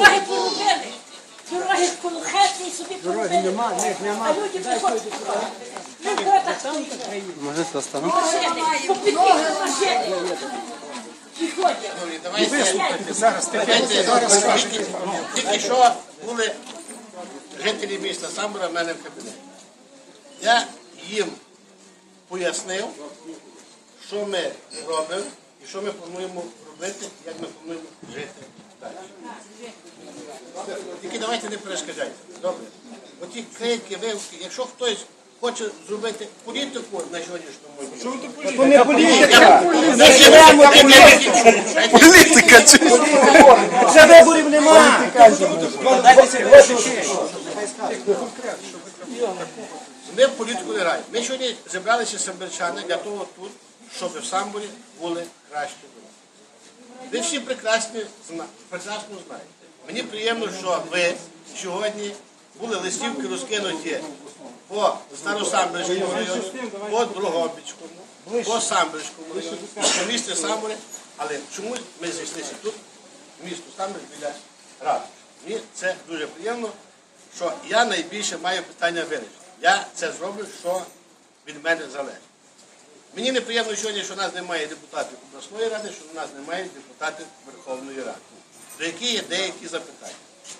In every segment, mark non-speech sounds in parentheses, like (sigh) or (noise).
Дороги поробили. Дороги колохетні собі нема, нема. А люди приходять. Ми в градах. Може це? Машини, попікали машини. Ходять. Знаєте, зараз тільки, тільки що були жителі міста Самбора в мене в кабінеті. Я їм пояснив, що ми робимо і що ми плануємо робити, як ми плануємо жити. Тільки давайте не перешкоджайте. Добре. Оті крики, вивки, якщо хтось хоче зробити політику на сьогоднішньому То не політика. Політика чи? Вже виборів немає. Ми в політику не граємо. Ми сьогодні зібралися самбірчани для того тут, щоб в самборі були кращі. Ви всі прекрасно знаєте. Мені приємно, що ви сьогодні були листівки розкинуті по Старосамбірському району, по Другобицькому, по Самбірському району, по місті Самборі. Але чомусь ми зійшлися тут, місто Самбір біля ради. Мені це дуже приємно, що я найбільше маю питання вирішити. Я це зроблю, що від мене залежить. Мені неприємно сьогодні, що у нас немає депутатів обласної ради, що у нас немає депутатів Верховної Ради. До які є деякі запитання.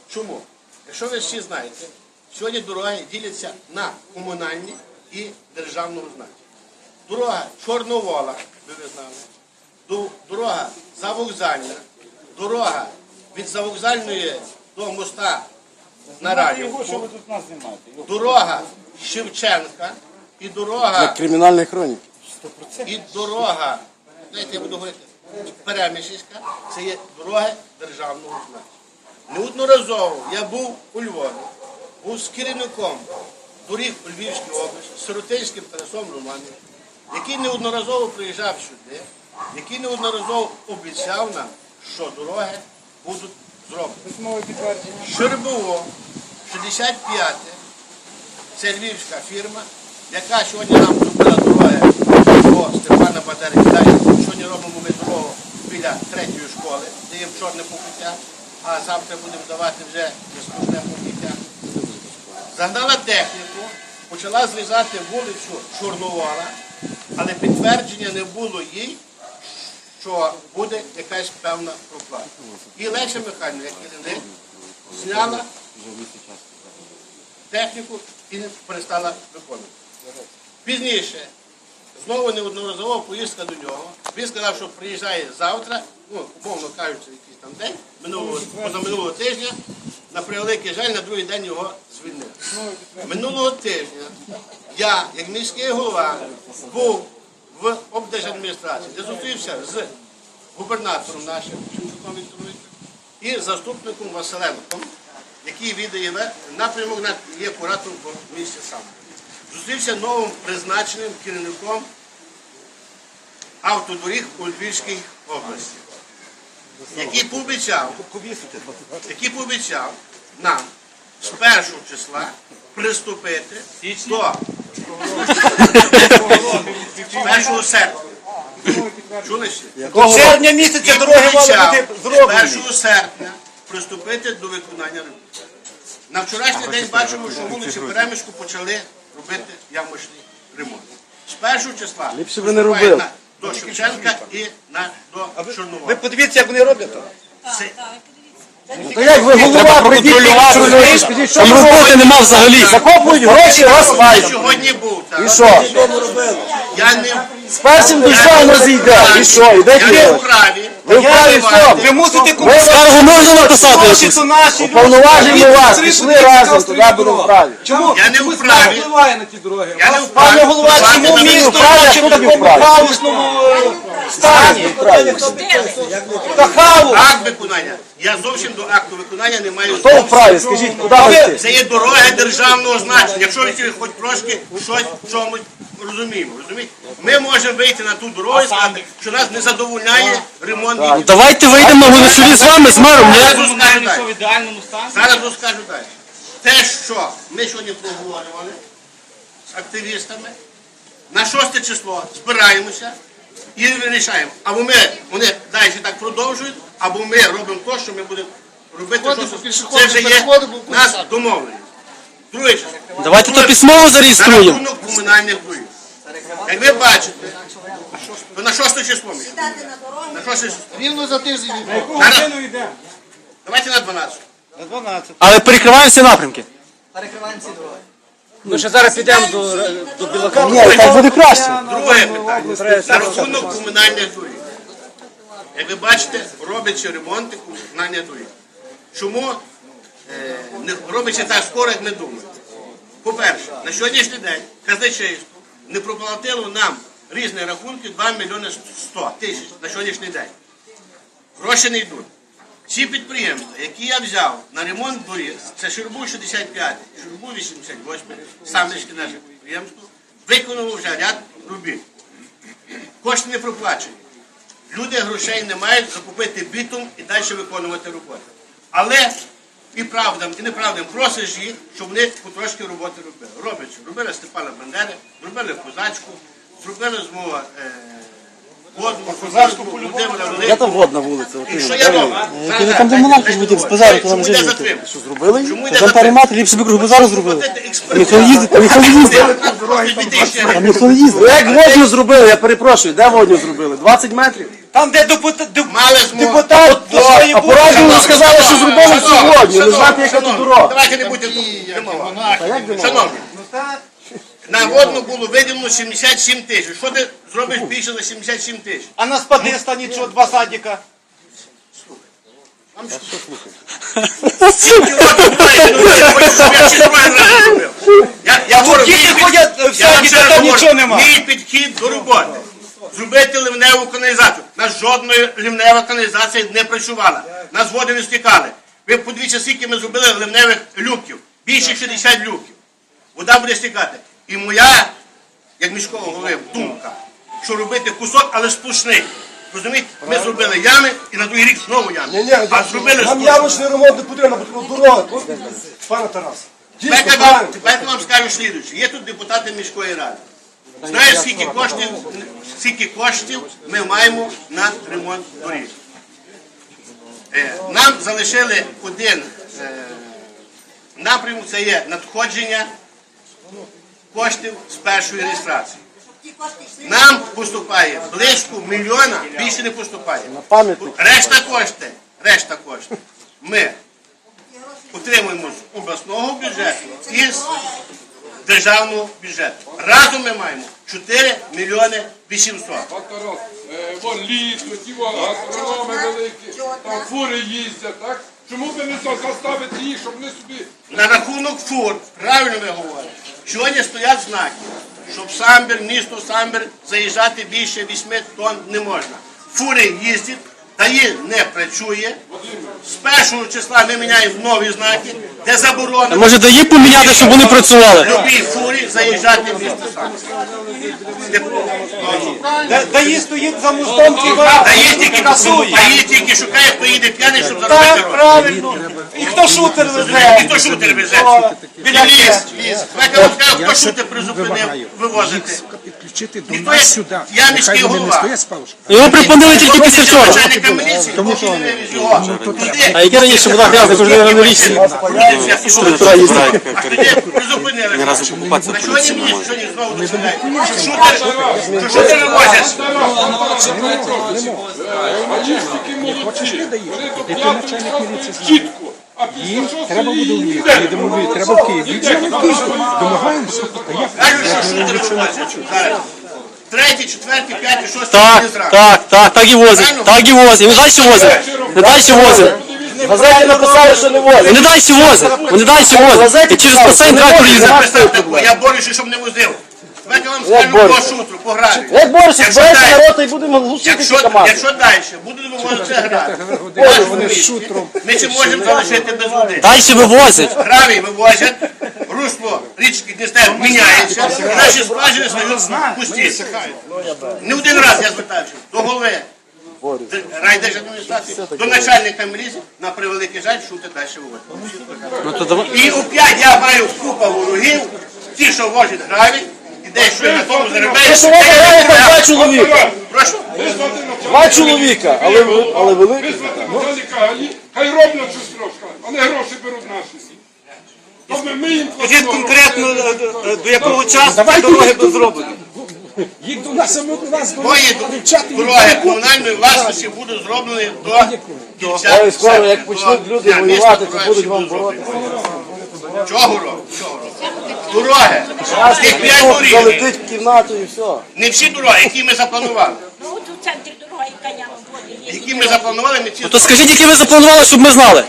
Чому? Якщо ви всі знаєте, сьогодні дороги діляться на комунальні і державного значення. Дорога Чорновола, ви ви знали, дорога завокзальна, дорога від завокзальної до моста на Радівку, дорога Шевченка і дорога Кримінальної хроніки. І дорога, знаєте, я буду говорити, Переміщівська, це є дороги державного значення. Неодноразово я був у Львові, був з керівником доріг у Львівській області, Сиротинським Тарасом Романовичем, який неодноразово приїжджав сюди, який неодноразово обіцяв нам, що дороги будуть зроблені. Щербово, 65 це львівська фірма, яка сьогодні нам зробила дороги по Степана Бадери. Сьогодні робимо ми дорогу біля третьої школи, даємо чорне покриття, а завтра будемо давати вже безкоштовне покриття. Загнала техніку, почала зрізати вулицю Чорновола, але підтвердження не було їй, що буде якась певна проплата. І Леся Михайлівна, як керівник, зняла техніку і не перестала виконувати. Пізніше, знову неодноразово поїздка до нього. Він сказав, що приїжджає завтра, ну, умовно кажучи, якийсь там день, минулого, позаминулого тижня, на превеликий жаль, на другий день його звільнили. Минулого тижня я, як міський голова, був в облдержадміністрації, де зустрівся з губернатором нашим Шевчуком і заступником Василенком, який віддає напрямок на є куратором по місті сам. Зустрівся новим призначеним керівником автодоріг у Львівській області, який пообіцяв, який пообіцяв нам з першого числа приступити до з 1 серпня. Чули? Серпня місяця дороги мали бути з зроблені. 1 серпня приступити до виконання робіт. На вчорашній день бачимо, що вулиці Перемишку почали робити ямочний ремонт. З першого числа Ліпше ви не робили. на- до Шевченка і на, до Ви подивіться, як вони роблять. то. Це- То як ви голова що там роботи нема взагалі. Закопують гроші, асфальт. сьогодні був, так. І що? Я не З першим дощом розійде. І що? І де я не діло? вправі. Ви вправі в чому? Ви мусите Ви скаргу можна написати якусь? то наші люди. Уповноважені Ви вас, три пішли подивіться, разом, туди будемо дорога. вправі. Чому? Я не Чомусь вправі. не впливає на ті дороги. Я не вправі. Пане голова, впливати чому на місто вправі, робіт. хто тоді такому вправі? хаосному е, стані. Та хаос. Акт виконання. Я зовсім до акту виконання не маю. Хто вправі? Скажіть, куди ви? Це є дороги державного значення. Якщо ви хоч трошки щось в чомусь розуміємо, розумієте? Ми можемо вийти на ту дорогу і сказати, що нас не задовольняє ремонт. її. Давайте вийдемо на голосові з вами, з мером, Зараз розкажу далі. Зараз розкажу далі. Те, що ми сьогодні проговорювали з активістами, на 6 число збираємося і вирішаємо. Або ми, вони далі так продовжують, або ми робимо те, що ми будемо робити Переходи що по це вже є нас домовлення. Друге, Давайте то письмово на зареєструємо. рахунок комунальних доріг. Як ви бачите, то на 6 число ми. На 6 число. Рівно за тиждень від На- на- Давайте на 12. На 12. Але перекриваємо всі напрямки. Ми ще зараз підемо до, до Білака. Ні, так буде краще. Друге питання. На рахунок комунальних доріг. Як ви бачите, робиться ремонти комунальних доріг. Чому е, робиться так скоро, як ми думаємо? По-перше, на сьогоднішній день казначейство не проплатило нам різні рахунки 2 мільйони 100 тисяч на сьогоднішній день. Гроші не йдуть. Ці підприємства, які я взяв на ремонт доріг, це Шурбу 65, Шурбу 88, Самничське наше підприємство, виконало вже ряд робіт. Кошти не проплачені. Люди грошей не мають закупити бітум і далі виконувати роботи. Але і правдам, і неправдам просиш їх, щоб вони потрошки роботи робили. Роблять, робили Степана Бандери, зробили козачку, зробили з мого е, водну, козачку Володимира Я Великого. там водна вулиця. І що я роблю? Коли там де монахи ж водів з базару, то Чому йде жили. затримка? Що зробили? Чому йде Там затримка? ліпше б базару зробили. Ніхто не їздить, там ніхто не їздить. Там ніхто не їздить. Як водню зробили, я перепрошую, де водню зробили? 20 метрів? Там, де депутат, депутат до своєї А по радіо сказали, що зробили сьогодні. Не знати, яка тут дорога. Давайте не будемо. Шановні, на водну було виділено 77 тисяч. Що ти зробиш більше за 77 тисяч? А на спадиста нічого, два садика. Скільки років? Ну, щоб я зробив? (laughs) Говорю, діти мій під- ходять, в я вам садик, ще а раз там говорю, нічого нема. Мій підхід до роботи. Зробити ливневу каналізацію. Нас жодної ливнева каналізація не працювала. Нас води не стікали. Ви подивіться, скільки ми зробили ливневих люків. Більше 60 люків. Вода буде стікати. І моя, як міського голови, думка, що робити кусок, але сплошний. Розумієте, ми зробили ями і на другий рік знову ями. а зробили Нам сплошний. явочний ремонт не потрібно, бо дорога. Пане Тарас. Тепер я вам, тепер я вам скажу слідуюче. Є тут депутати міської ради. Знаєш, скільки коштів, скільки коштів ми маємо на ремонт доріг? Е, Нам залишили один е, напрямок, це є надходження коштів з першої реєстрації. Нам поступає близько мільйона, більше не поступає. Решта кошти, решта коштів ми отримуємо з обласного бюджету і з державного бюджету. Разом ми маємо 4 мільйони 800. Тарас, е, вон літо, ті вон гастрономи великі, там фури їздять, так? Чому би не за- заставити їх, щоб вони собі На рахунок фур, правильно ви говорите, сьогодні стоять знаки, щоб Самбір, місто Самбір заїжджати більше 8 тонн не можна. Фури їздять, ДАІ не працює. З першого числа ми міняємо нові знаки, де А заборонено. може дає поміняти, щоб вони працювали? Любі фурі заїжджати в місто. Де, де стоїть за мостом, А ті тільки касує. а тільки шукає, хто їде п'яний, щоб заробити Так, гроші. правильно. І хто шутер везе? І хто шутер везе? Біля ліс, ліс. Хто шутер призупинив вивозити. Підключити до Ніхто нас є- сюди. я міський вони не голова. стоять з палушками. Його припинили тільки після вчора. Начальника міліції, поки не вивіз його. Туди. А яке раніше була грязна, кожен на міліції? Туди призупинили. Ні разу покупатися На сьогодні мені сьогодні знову починають. Що шутер вивозять. Гаїшники молодці. Вони до п'ятого чітко. Треба буде в Львів, йде. їдемо в Львів, треба в Київ. Їдемо в Київ, домагаємося. Та як? Кажуть, що шутер вивозять. Зараз. Третій, четвертий, п'ятий, шостий, Так, зранку. так, так, так і возять. Так і возять. Вони далі возять. Вони далі возять. Ну, В газеті написали, що не возять. Вони далі возять. Вони далі возять. І через басейн трактор їздить. Представте, я борюся, щоб не возив. Давайте я вам скажу по шутру, по гравію. Як борешся, Якщо збирається далі- народ і будемо глушити ці Якщо, команди. якщо далі будуть вивозити гравій, Вони з шутром. ми чи можемо залишити без води. Далі вивозять. Гравій вивозять, русло річки Дністер міняється, наші скважини стають пусті. Не один раз я звертався до голови райдержадміністрації, до начальника міліції, на превеликий жаль, шути далі вивозять. Ну то давай. І опять я маю купа ворогів, ті, що возять гравій, і що на тому заробляють. Що вони грають два чоловіка. Прошу. Два чоловіка, але, але великі. Визвати ГАІ, Хай роблять щось трошки, вони гроші беруть наші. То ми, ми їм Скажіть платимо конкретно, гроші. е, е, до якого часу ці дороги будуть зроблені. Їх до нас, а ми до нас Мої дороги комунальної власності будуть зроблені до кінця. Ой, скоро, як почнуть люди воювати, то будуть вам боротися. Чого року? Чого року? Дороги. Тих п'ять доріг. Залетить в кімнату і все. Не всі дороги, які ми запланували. Ну, от у центрі дороги, яка яма води є. Які ми запланували, ми ці То скажіть, які ви запланували, щоб ми знали?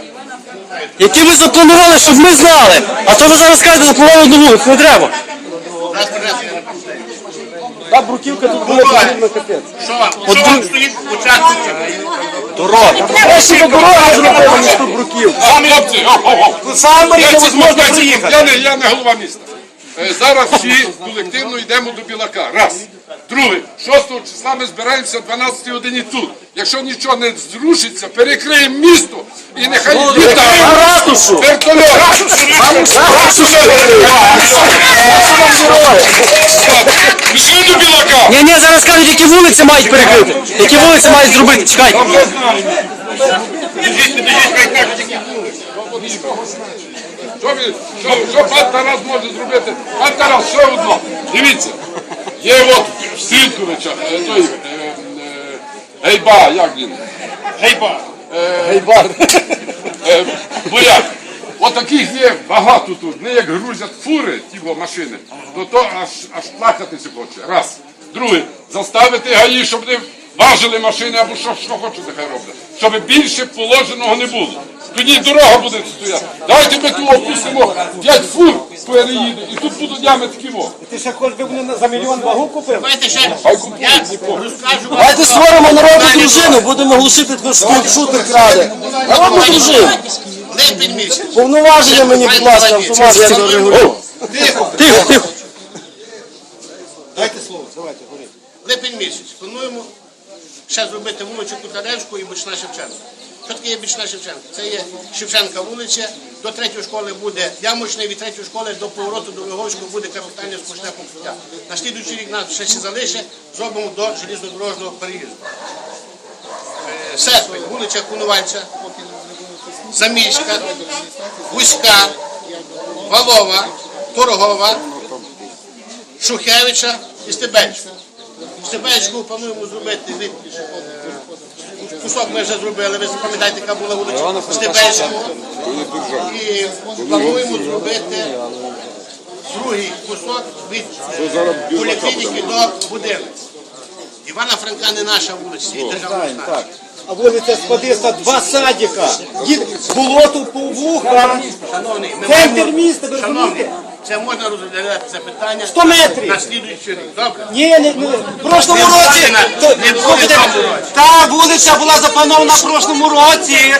Які ви запланували, щоб ми знали? А то ви зараз кажете, запланували одну вулицю, не треба. Зараз принесли, я не пам'ятаю. Та бруківка тут Дороги. потрібна капець. Що вам? Що вам стоїть початку? Дорога. Краще до дороги зробили, ніж тут бруківка. А, хлопці, о, о, о. Я, невозможно я, приїхати. я, не, я не голова міста. Е, Зараз всі колективно йдемо до Білака. Раз. Друге, 6 числа ми збираємося о 12 годині тут. Якщо нічого не зрушиться, перекриємо місто і нехай. Пішли до Білака. Ні, ні, зараз кажуть, які вулиці мають перекрити. Які вулиці мають зробити. Чекайте. Біжіть, біжіть, хай кажуть, які Що, ви, що, що пан Тарас може зробити? Пан Тарас, ще одно. Дивіться, є от в Стрілковича, е, той, е, е, Гейба, як він? Гейба. Гейбар. Е, Бояк. От таких є багато тут. Не як грузять фури, ті во машини, то то аж, аж плакатися хоче. Раз. Друге, заставити гаї, щоб не важили машини або що, що хочуть, нехай роблять. Щоб більше положеного не було. Тоді дорога буде стояти. Давайте ми тут опустимо 5 фур переїде, і тут будуть ями такі во. Ти ще хоч би вони за мільйон вагу купив? Давайте ще, Хай купують, я розкажу вам. Давайте створимо народну дружину, будемо глушити, хто шутер краде. Народну дружину. Липень місяць. Повноваження мені, будь ласка, автомат я зарегулюю. Тихо. Тихо, тихо. Дайте слово, давайте, говоріть. Липень місяць. Плануємо ще зробити вулицю Кутаревську і Бічна Шевченка. Що таке є Бічна Шевченка? Це є Шевченка вулиця. До третьої школи буде ямочний, від третьої школи до повороту до Виговського буде капітальне сплошне покриття. На слідуючий рік нас ще залишить, зробимо до железнодорожного переїзду. Е, Серпень, вулиця Кунувальця, Заміська, Гуська, Валова, Торгова, Шухевича і Стебельську. Стебельську плануємо зробити від е, кусок ми вже зробили, ви пам'ятаєте, яка була вулиця Стебельську. І плануємо зробити другий кусок від е, поліклініки до будинку. Івана Франка не наша вулиця, і державна наша. А вулиця Спадиста, два садика. Дід болото по вуха. Шановний, ми Центр міста, ви розумієте? Це можна розглядати це питання 100 метрів. на слідуючий рік. Добре? Ні, не, не. В прошлому році, то- не буде слухайте, в тому році. та вулиця була запланована в прошлому році.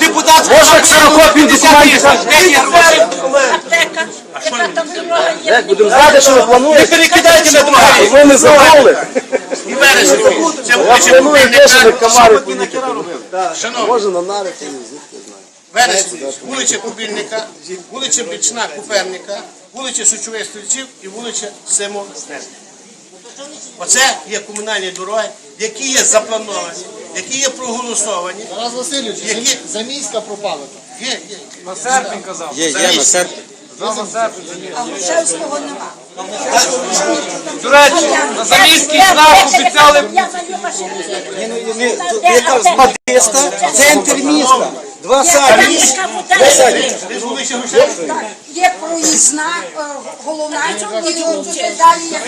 Депутатська Можна ксерокопію документів? Аптека, яка там дорога є. Будемо знати, що ви Не плануєте? перекидайте на друге. Ви не забули. І вересень. Це теж на Кубільника. камари поїхати. Шановні, Може на нари поїздити. вересень. Вулиця Кубільника, вулиця Бічна Куперника, вулиця Сучових Стрільців і вулиця Симо Оце є комунальні дороги, які є заплановані, які є проголосовані. Тарас Васильович, Які- заміська пропала. Є, є. Є, є, на серпні. А Грушевського нема. До речі, на заміський знак обіцяли. Тут яка Спадиста, центр міста. Два вулиця Грушевська? Так, Є проїзна, е, головна, і от туди далі є.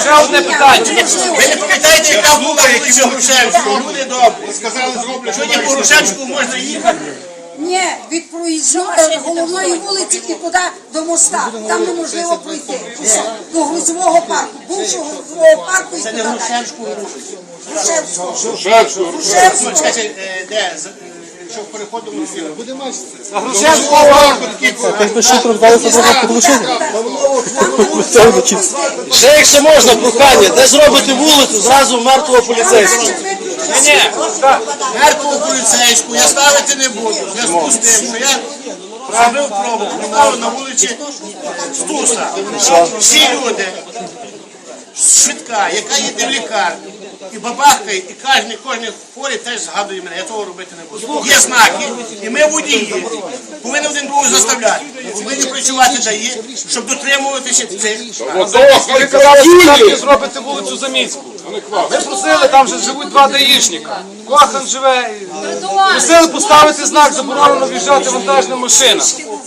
Ще одне питання. Ви не пам'ятаєте, яка була вулиця Грушевська? Люди добрі. Сказали, зроблю. Сьогодні по Грушевську можна їхати. Ні, від проїзної головної вулиці і туди до моста. Там неможливо пройти. До грузового парку. Бувшого грузового парку і Це туди не далі. Грушевську. Грушевського. Ну, Грушевського. чекайте, е, де? З- е, Що переходимо на фільм? Буде А Грушевського Ще якщо можна, прохання, де зробити вулицю, зразу мертвого поліцейського. Мертвого поліцейську я ставити не буду. В зв'язку з тим, що я зробив пробу, поставив на вулиці Стуса. Всі люди, швидка, яка їде в лікарню, і бабахкає, і кожен, кожен хворий теж згадує мене. Я того робити не буду. Є знаки, і ми водії повинні один другого заставляти. Повинні працювати дає, щоб дотримуватися цих знаків. Ото хай Як зробити вулицю Заміцьку? Ми просили, там вже живуть два даїшника. Кохан живе. Просили поставити знак, заборонено в'їжджати вантажна машина.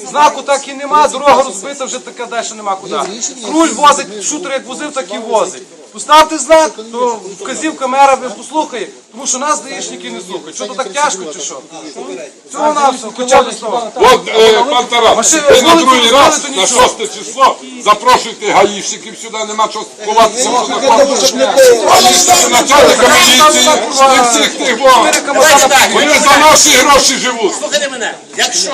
Знаку так і нема, дорога розбита, вже така далі нема куди. Круль возить, шутер як возив, так і возить. Поставте знак, то вказівка мера ви послухає, тому що нас даїшники не слухають. Що то так тяжко чи що? Цього на все, хоча б того. От, е, пан Тарас, ви на другий раз, на нічого. шосте число, запрошуйте гаїшників сюди, нема чого ховатися. Гаїшники, начальника міліції, і всіх тих вон. Вони за наші гроші живуть. Слухайте мене, якщо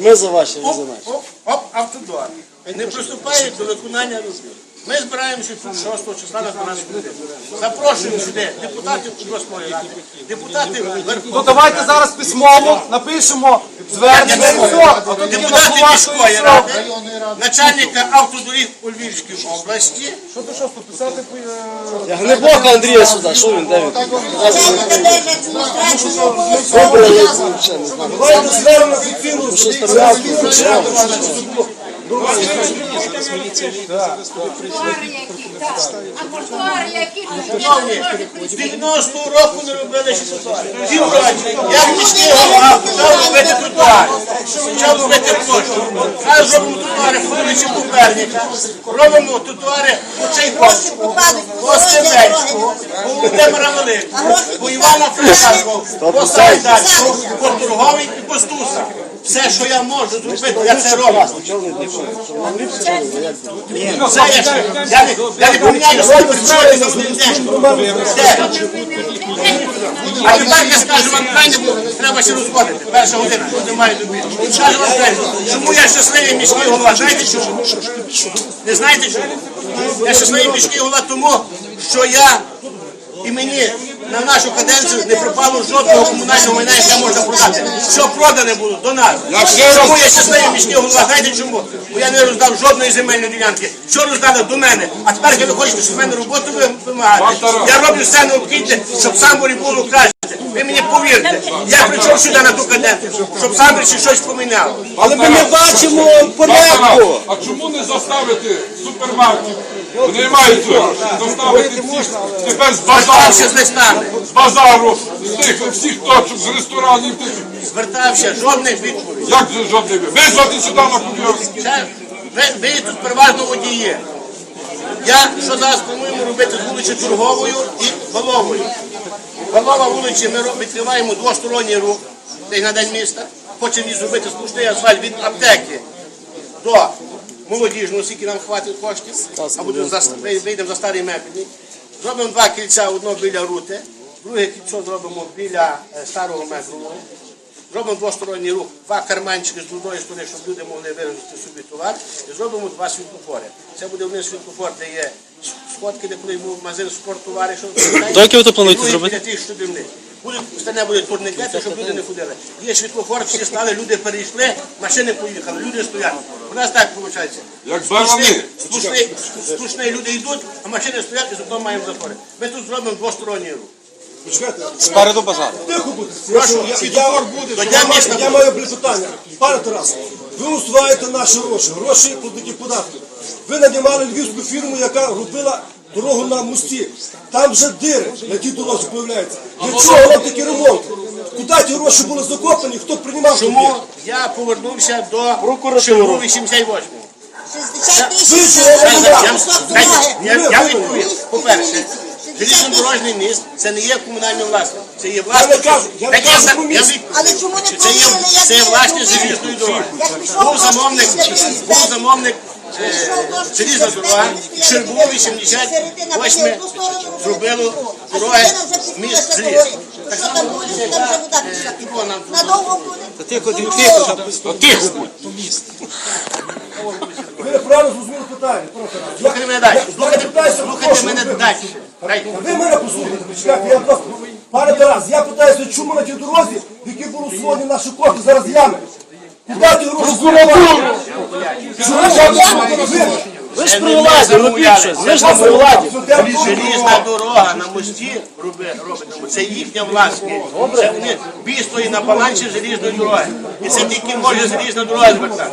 Ми за ваші, ви за наші. оп, оп, автодор не приступає до виконання робіт. Ми збираємося тут 6 числа на 12 годин. Запрошуємо сюди депутатів обласної ради, депутатів То Верховної давайте зараз письмово напишемо звернення все. А то тільки на депутати міської все. ради, начальника автодоріг у Львівській області. Що то що, писати Я глибоко Андрія сюди, що він, де він? Не. Добре, я знаю. Давайте звернемо офіційну Щось там почав. Тротуари які з 90 року не робили ще. Півроці. Як голова почав робити тротуари. Почав робити площу. Зараз робимо тротуари по вулиці Куперника. Робимо тротуари по цей площі. По Стебельського, по Володимира Великого, по Івана Франківського, по Сайдальського, по Торговій і по Стуса. Все, що я можу зробити, я це роблю. Це я, ще- я, не, я не поміняю. А тепер я скажу вам крайне, бо треба ще розходити. Перша година, тут немає любі. Скажу вам крайне, чому я щасливий міський голова? Знаєте чому? Не знаєте чому? Я щасливий міський голова тому, що я і мені на нашу каденцію не припало жодного комунального майна, яке можна продати. Що продане було до нас. Чому я щасливий міський голова? Знаєте чому? Бо я не роздав жодної земельної ділянки. Що роздали до мене? А тепер ви хочете, щоб в мене роботу вимагати. Я роблю все необхідне, щоб сам було краще. Ви мені повірте. Я прийшов сюди на ту каденцію, щоб самборі щось поміняло. Але ми не бачимо порядку. А чому не заставити супермаркет? Вони мають. Заставити всіх тепер з базару, Звертався з листами. з базару, з тих всіх точок, з ресторанів, тих. Звертався, жодних відповідей. Як же жодний визвати сюди на? Це, ви, ви тут переважно водії. Я що зараз плануємо робити з вулиці Торговою і Головою. Голова вулиці ми відкриваємо двосторонній рух на день міста. Хочемо зробити сплошний асфальт від аптеки до молодіжного, скільки нам хватить коштів, а будемо за, вийдемо за старий мепельник. Зробимо два кільця, одно біля рути, друге кільцо зробимо біля е, старого метрового. Зробимо двосторонній рух, два карманчики з одної сторони, щоб люди могли вивезти собі товар, і зробимо два світлофори. Це буде один світлофор, де є сходки, де коли був магазин спорттовари, що (coughs) До якого ви плануєте зробити? Для тих, що дивних. Буде стане буде турникети, щоб люди не ходили. Є світлофор, всі стали, люди перейшли, машини поїхали, люди стоять. У нас так виходить. Як сплошний люди йдуть, а машини стоять і зато маємо затвори. Ми тут зробимо двосторонній рух. Спереду базар. Тихо буде. Прошу, Я, я, буде, я, я, я маю питання. Пане Тарас, ви усуваєте наші гроші, гроші платників податків. Ви нанімали львівську фірму, яка робила дорогу на мості. Там вже дири на тій дорозі з'являються. Для чого вам такі ремонти? Куди ті гроші були закопані? Хто приймав Чому я повернувся до Чергу 88-го? 60 тисяч Я, відповім. По-перше, железнодорожний міст це не є комунальна власність. Це є власність. Це є, власність залізної дороги. Був замовник, був замовник залізна дорога. Червово 88 зробило дороги міст зліз. Так Що само там буде, що там вже вода пішла? і було нам. Надовго буде? Тихо, тихо, Та тихо будь. Ви неправильно зрозуміли питання. Слухайте мене далі. Слухайте, мене далі. Ви мене послухайте, почекайте, я просто... Пане Тарас, я питаюся, чому на тій дорозі, в якій були усвоєні наші кошти, зараз ями? Прокуратуру! Ви, Ви ж при владі, робіть щось. Ви ж не при владі. Желізна дорога на мості роби- робить. Це їхня власність. Це вони бій стоїть на балансі желізної дороги. І це тільки може желізна дорога звертати.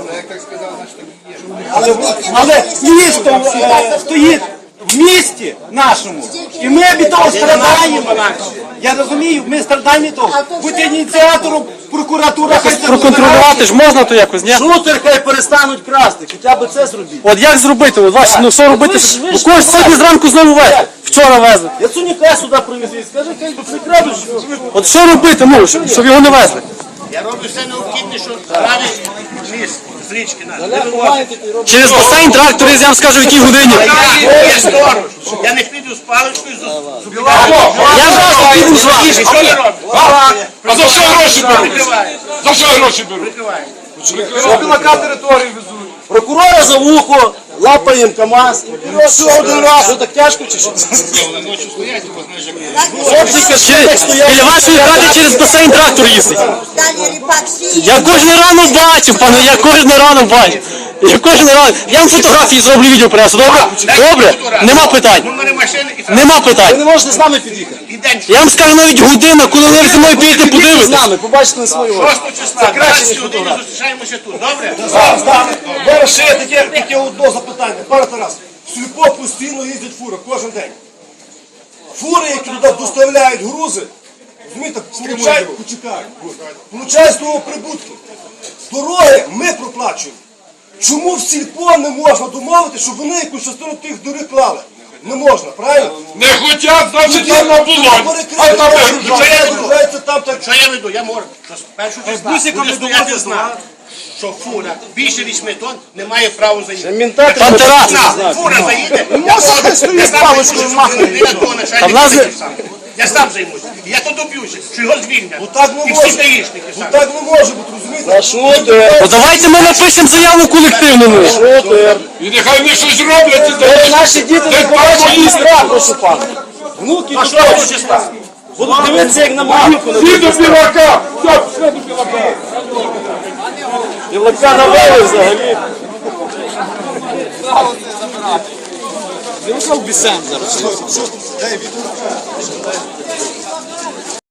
Але, але місто е, стоїть в місті нашому. І ми від того страдаємо. Я розумію, ми страдаємо від того. Будь ініціатором прокуратура хай це Проконтролювати ж можна то якось, ні? Шутер хай перестануть красти, хоча б це зробіть. От як зробити? От ваші, ну що робити? Ви ж- Ну когось сьогодні зранку знову везли. Вчора везли. Я Цуніка сюди привезли, скажи, хай не крадуть. От що робити, ну, щоб щоб його не везли? Я роблю все необхідне, щоб правий ліс з річки нас. не. Через басейн трактор, я вам скажу, в якій годині. Є сторож. Я не піду з паличкою з. Я зразу піду з вами. Що ви робите? А за що гроші беруть? За що гроші беруть? Прикриваєте. Білака територію везуть. Прокурора за вухо, лапаємо КАМАЗ. Все один раз. Що так тяжко чи що? Кажуть, стоять. Біля вашої хати через басейн трактор їздить. Я кожен ранок бачив, пане, я кожен ранок бачив. Я кожен ранок. Я вам фотографії зроблю відео принесу, добре? Добре? Нема питань. Нема Ви не можете з нами під'їхати. День. Я вам скажу навіть година, коли ви зі мною підете З нами, побачите на очі. 6 числа, 12 годині зустрічаємося тут. Добре? Зараз, так. Зараз ще є таке, таке одне запитання. Пане Тарас, в сільпо постійно їздять фури, кожен день. Фури, які туди доставляють грузи, розумієте, получають, почекають, получають з того прибутки. Дороги ми проплачуємо. Чому в сільпо не можна домовити, щоб вони якусь частину тих доріг клали? Не можна, правильно? Не хотять, значить там на було. А там не Перекривається там так. Що я веду? Я можу. Що з першого числа буде стояти знак, що фура більше 8 тонн не має права заїхати. Там Тарас, фура заїде. Можна Я можу стоїть паличкою махнути. Там нас Я сам займусь. Я то доб'юся, що його звільнять. Ну так не І може. всі даїшники Ну самі. так не може бути, розумієте? Шутер, ну давайте ми напишемо заяву колективну. ну. шутер. І нехай вони щось роблять. і Е, дають. Наші діти не побачать містра, прошу пана. Внуки А що того числа? будуть дивитися, як на могилку. Всі до білака. Все, пішли до білака. Білака навели взагалі. Білака обіцяємо зараз.